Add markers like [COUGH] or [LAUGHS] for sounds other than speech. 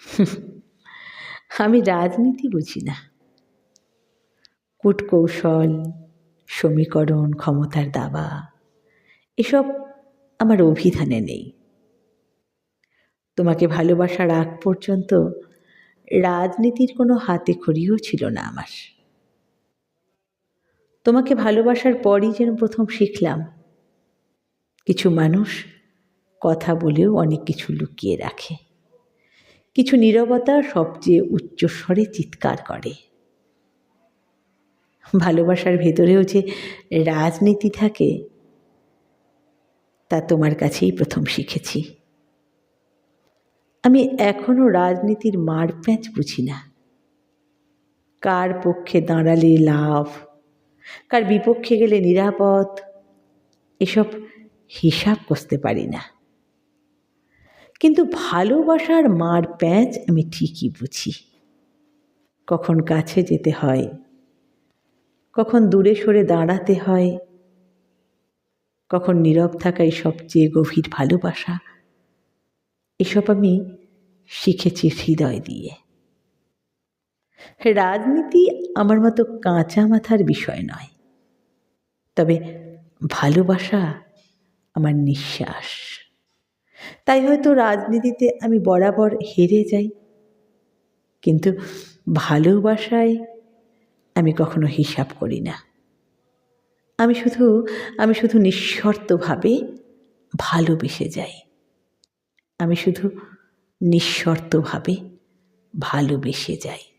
[LAUGHS] আমি রাজনীতি বুঝি না। কূটকৌশল, সমীকরণ, ক্ষমতার দাবা, এসব আমার অভিধানে নেই। তোমাকে ভালোবাসার আগ পর্যন্ত রাজনীতির কোনো হাতে খড়িও ছিল না আমার। তোমাকে ভালোবাসার পরই যেন প্রথম শিখলাম, কিছু মানুষ কথা বলেও অনেক কিছু লুকিয়ে রাখে। কিছু নীরবতা সবচেয়ে উচ্চস্বরে চিৎকার করে। ভালোবাসার ভেতরেও যে রাজনীতি থাকে, তা তোমার কাছেই প্রথম শিখেছি। আমি এখনও রাজনীতির মার প্যাঁচ বুঝি না। কার পক্ষে দাঁড়ালে লাভ, কার বিপক্ষে গেলে নিরাপদ, এসব হিসাব কষতে পারি না। কিন্তু ভালোবাসার মার প্যাঁচ আমি ঠিকই বুঝি। কখন কাছে যেতে হয়, কখন দূরে সরে দাঁড়াতে হয়, কখন নীরব থাকাই সবচেয়ে গভীর ভালোবাসা, এসব আমি শিখেছি হৃদয় দিয়ে। রাজনীতি আমার মতো কাঁচা মাথার বিষয় নয়, তবে ভালোবাসা আমার নিঃশ্বাস। তাই হয়তো রাজনীতিতে আমি বরাবর হেরে যাই। কিন্তু ভালোবাসায় আমি কখনো হিসাব করি না। আমি শুধু আমি শুধু নিঃশর্তভাবে ভালোবেসে যাই। আমি শুধু নিঃশর্তভাবে ভালোবেসে যাই।